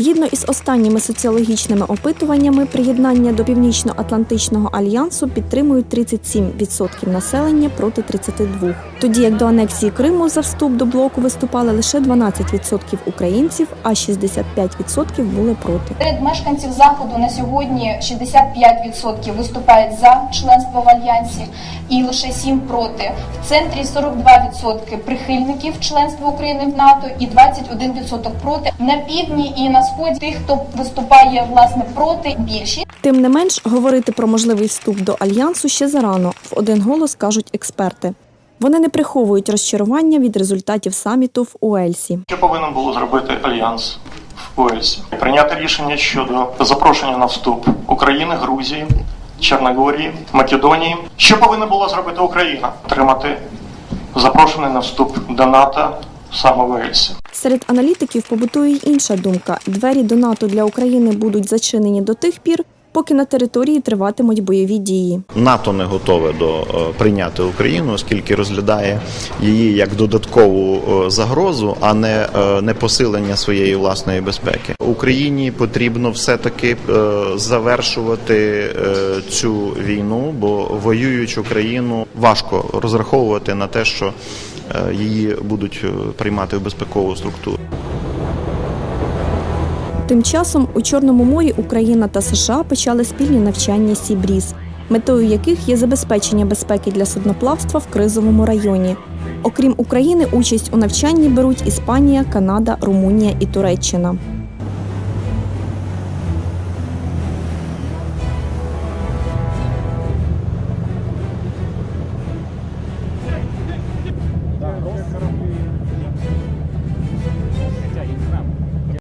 Згідно із останніми соціологічними опитуваннями, приєднання до Північно-Атлантичного альянсу підтримують 37% населення проти 32%. Тоді як до анексії Криму за вступ до блоку виступали лише 12% українців, а 65% були проти. Серед мешканців заходу на сьогодні 65% виступають за членство в альянсі і лише 7% проти. В центрі 42% прихильників членства України в НАТО і 21% проти. На півдні і на сході тих, хто виступає власне проти, більшість. Тим не менш, говорити про можливий вступ до альянсу ще зарано, в один голос кажуть експерти. Вони не приховують розчарування від результатів саміту в Уельсі. Що повинен було зробити альянс в Уельсі? Прийняти рішення щодо запрошення на вступ України, Грузії, Чорногорії, Македонії. Що повинна була зробити Україна? Отримати запрошений на вступ до НАТО саме. Серед аналітиків побутує й інша думка: двері до НАТО для України будуть зачинені до тих пір, поки на території триватимуть бойові дії. НАТО не готове до е, прийняти Україну, оскільки розглядає її як додаткову е, загрозу, а не, е, не посилення своєї власної безпеки. Україні потрібно все таки завершувати цю війну, бо воюючу країну важко розраховувати на те, що її будуть приймати в безпекову структуру. Тим часом у Чорному морі Україна та США почали спільні навчання Сібріз, метою яких є забезпечення безпеки для судноплавства в кризовому районі. Окрім України, участь у навчанні беруть Іспанія, Канада, Румунія і Туреччина.